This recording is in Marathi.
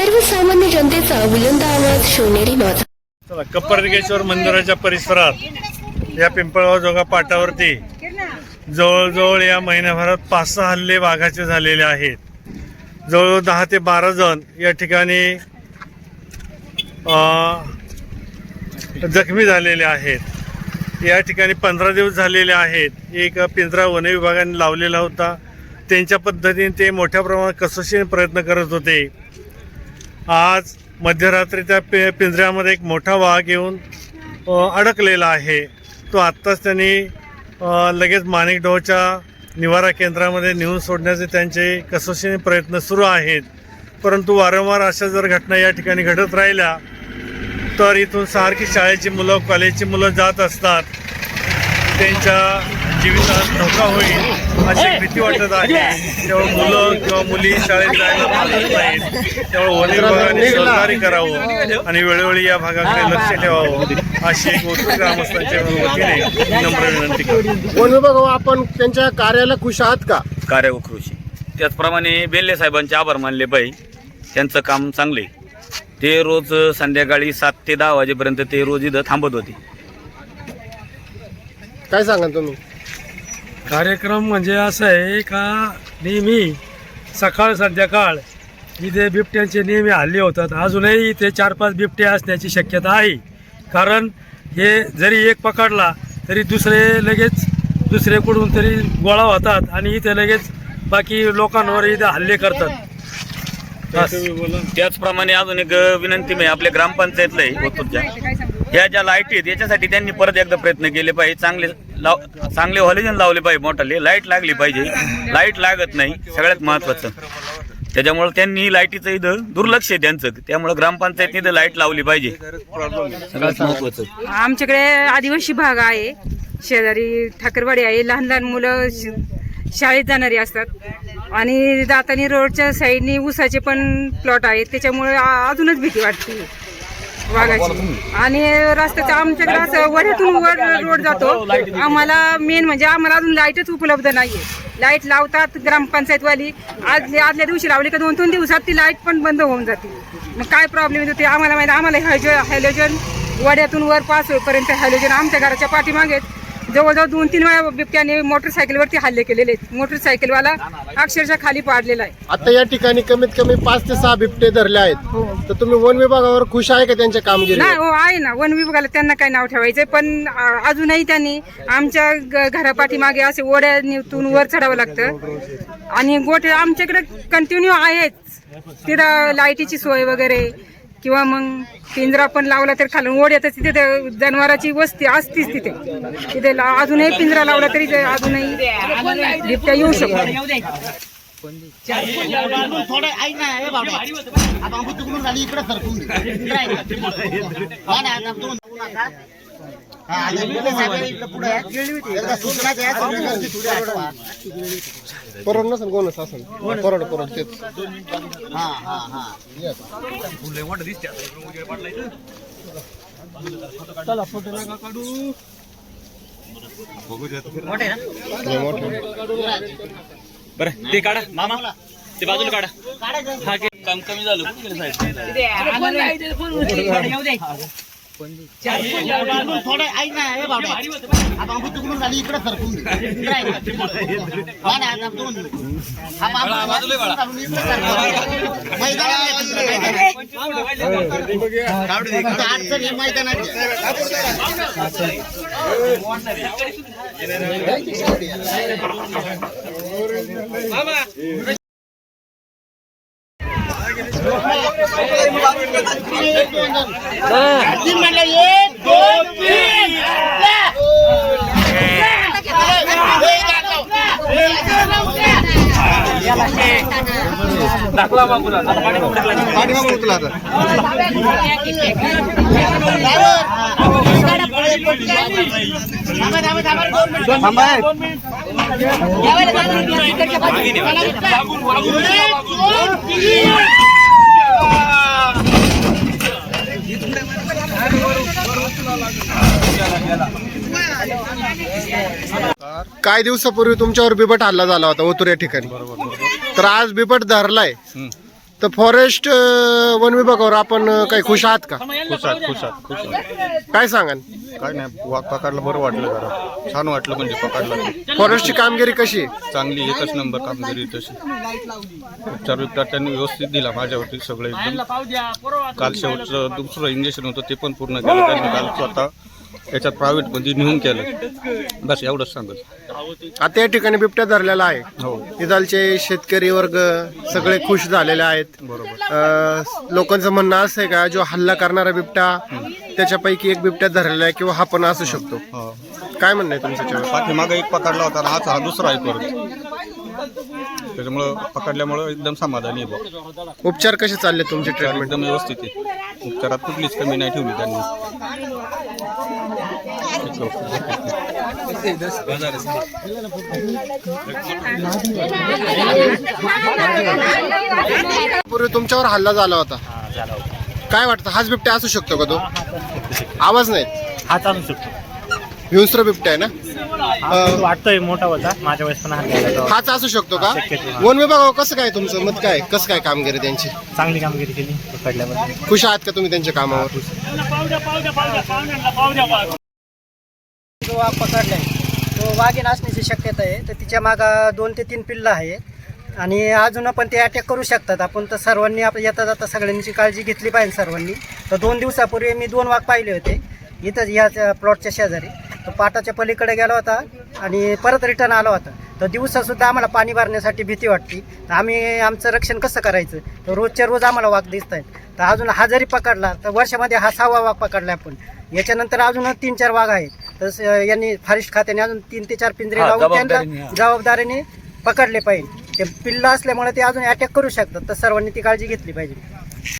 सर्वसामान्य जनतेचा बुलंद आवाज शिवनेरी माझा. चला कप्परगेश्वर मंदिराच्या परिसरात या पिंपळगाव जोगा पाटावरती जवळजवळ या महिन्याभरात पाच सहा हल्ले वाघाचे झालेले आहेत. जवळजवळ दहा ते बारा जण या ठिकाणी जखमी झालेले आहेत. या ठिकाणी पंधरा दिवस झालेले आहेत. एक पिंजरा वन विभागाने लावलेला होता. त्यांच्या पद्धतीने ते मोठ्या प्रमाणात कसोशीने प्रयत्न करत होते. आज मध्यरात्री त्या पि पिंजऱ्यामध्ये एक मोठा वाघ येऊन अडकलेला आहे. तो आत्ताच त्यांनी लगेच माणिकडोहच्या निवारा केंद्रामध्ये नेऊन सोडण्याचे त्यांचे कसोशीने प्रयत्न सुरू आहेत. परंतु वारंवार अशा जर घटना या ठिकाणी घडत राहिल्या तर इथून सारखी शाळेची मुलं कॉलेजची मुलं जात असतात. त्यांच्या जीवितात धोका होईल अशी भीती वाटत आहे. त्यामुळे मुलं किंवा मुली शाळेत जायला मागत नाहीत त्यामुळे वन विभागाने सहकार्य करावं आणि वेळोवेळी या भागाकडे लक्ष ठेवावं. अशी एक गोष्ट ग्रामस्थांच्या वतीने नम्र विनंती करतो. वन विभाग आपण त्यांच्या कार्याला खुश आहात का? कार्य व कृषी. त्याचप्रमाणे बेल्ले साहेबांचे आभार मानले पाहिजे त्यांचं काम चांगले. ते रोज संध्याकाळी सात ते दहा वाजेपर्यंत ते रोज इथं थांबत होते. काय सांगा तुम्ही? कार्यक्रम म्हणजे असं आहे का नेहमी सकाळ संध्याकाळ इथे बिबट्यांचे नेहमी हल्ले होतात. अजूनही इथे चार पाच बिबटे असण्याची शक्यता आहे. कारण हे जरी एक पकडला तरी दुसरे लगेच दुसरेकडून तरी गोळा होतात आणि इथे लगेच बाकी लोकांवर इथे हल्ले करतात. त्याचप्रमाणे अजून एक विनंती मी आपल्या ग्रामपंचायतला ओतूरच्या. ह्या ज्या लाईटी आहेत याच्यासाठी त्यांनी परत एकदा प्रयत्न केले पाहिजे. चांगले लाव चांगले हॉलिजन लावले पाहिजे मोठाले. लाइट लागली पाहिजे. लाइट लागत नाही. सगळ्यात महत्वाचं. त्याच्यामुळं त्यांनी लाईटीचं इथं दुर्लक्ष आहे त्यांचं. त्यामुळं ग्रामपंचायतने इथं लाइट लावली पाहिजे. सगळ्यात महत्वाचं. आमच्याकडे आदिवासी भाग आहे. शेजारी ठाकरवाडी आहे. लहान लहान मुलं श- शाळेत जाणारी असतात. आणि जाताना रोडच्या साईडनी ऊसाचे पण प्लॉट आहेत. त्याच्यामुळे आ- अजूनच भीती वाटते. वाघाची. आणि रस्त्याच्या आमच्याकडे असं वड्यातून वर रोड जातो. आम्हाला मेन म्हणजे आम्हाला अजून लाईटच उपलब्ध नाहीये. लाइट लावतात ग्रामपंचायतवाली. आज आदल्या दिवशी लावली का दोन तीन दिवसात ती लाइट पण बंद होऊन जाते. मग काय प्रॉब्लेम येतो ते आम्हाला माहिती आम्हाला हॅलो हॅलोजन वड्यातून वर पास होईपर्यंत हॅलोजन आमच्या घराच्या पाठीमागेच. जवळजवळ दोन तीन वेळा बिबट्याने मोटरसायकलवरती हल्ले केलेले आहेत. मोटरसायकलवाला अक्षरशः खाली पाडलेला आहे. आता या ठिकाणी कमीत कमी पाच ते सहा बिबटे धरले आहेत. हो. तर तुम्ही वन विभागावर खुश आहे का त्यांच्या कामगिरी नाही हो आहे ना. वन विभागाला त्यांना काय नाव ठेवायचंय? पण अजूनही त्यांनी आमच्या घरापाठीमागे असे ओढ्यातून वर चढावं लागतं. आणि गोठे आमच्याकडे कंटिन्यू आहेच. तिथं लाईटीची सोय वगैरे किंवा मग पिंजरा पण लावला तर खालून ओढ्यातच तिथे जनावराची वस्ती असतीच तिथे. तिथे ला- अजूनही पिंजरा लावला तरी अजूनही बिबट्या येऊ शकतो थोडं हे. हा नका. हा. परवड नसेल कोणच असेल परवड परवड तेच हा हा हा लय मोठे. बरं ते काढा मामा ते बाजूला काढा हा काम कमी झालं थोडं ऐक ना हे बाबा. आता आम्ही तिकडून झाली? इकडे सरकून घे. इकडे आहे ना. हा ना, आता दोन हा, बाबा, घालून इकडे सरकवा. मैदानात आहे तिकडे, मैदानात. फक्त अडचण तीन. काही दिवसापूर्वी तुमच्यावर बिबट हल्ला झाला होता ओतूर या ठिकाणी. तर आज बिबट धरलाय. तर फॉरेस्ट वन विभागावर आपण काही खुश आहात का? खुशात खुशात खुशात काय सांगाल? काय नाही वाघ पकडला बरं वाटलं जरा. छान वाटलं म्हणजे पकडला. फॉरेस्टची कामगिरी कशी? आहे चांगली एकच नंबर कामगिरी तशी. उपचार बिपचार त्यांनी व्यवस्थित दिला माझ्यावरती सगळं एकदम. काल शेवटचं दुसरं इंजेक्शन होतं ते पण पूर्ण केलं. त्यांनी काल स्वतः याच्यात प्रायव्हेटमध्ये नेऊन केलं. बस एवढंच सांगत. आता या ठिकाणी बिबट्या धरलेला आहे. हो. इथलचे शेतकरी वर्ग सगळे खुश झालेले आहेत. अं, लोकांचं म्हणणं असं आहे का जो हल्ला करणारा बिबटा त्याच्यापैकी एक बिबट्या धरलेला आहे किंवा हा पण असू शकतो. हो. काय म्हणणं आहे तुमचं? याच्यावर? पाठीमागं एक पकडला होता हा दुसरा आहे परत. त्याच्यामुळं पकडल्यामुळं एकदम समाधानी आहे बुवा. उपचार कसे चालले तुमचे ट्रीटमेंट एकदम व्यवस्थित आहे. उपचारात कुठलीच कमी नाही ठेवली त्यांनी. पूर्वी तुमच्यावर हल्ला झाला होता. काय वाटतं? हाच बिबट्या असू शकतो का तो? आवाज नाही. हा चालू शकतो. हिंस्र बिबट्या आहे ना? वाटतोय मोठा होता. माझ्या वेळेस पण हात घ्यायला तेव्हा हाच असू शकतो का? शक्यतो, हा. वन विभागावर कसं काय तुमचं मत काय? कसं काय कामगिरी त्यांची? चांगली कामगिरी केली. पकडल्याबद्दल खुश आहात का तुम्ही त्यांच्या कामावर? जो वाघ पकडलाय तो वाघीण असण्याची शक्यता आहे. तर तिच्या मागं दोन ते तीन पिल्लं आहे. आणि अजून पण ते अटॅक करू शकतात. आपण तर सर्वांनी आपण येता जाता सगळ्यांची काळजी घेतली पाहिजे सर्वांनी. तर दोन दिवसापूर्वी मी दोन वाघ पाहिले होते. इथंच ह्या प्लॉटच्या शेजारी. तो पाटाच्या पलीकडे गेला होता आणि परत रिटर्न आला होता. तर दिवसासुद्धा आम्हाला पाणी भरण्यासाठी भीती वाटते. तर आम्ही आमचं रक्षण कसं करायचं? तर रोजच्या रोज आम्हाला वाघ दिसत आहेत तर अजून हा जरी पकडला तर वर्षामध्ये हा सहावा वाघ पकडला आपण. याच्यानंतर अजून तीन चार वाघ आहेत. तर यांनी फॉरेस्ट खात्याने अजून तीन ते चार पिंजरे लावून त्यांना. जबाबदारीने पकडले पाहिजे. ते पिल्लं असल्यामुळे ते अजून अटॅक करू शकतात. तर सर्वांनी ती काळजी घेतली पाहिजे.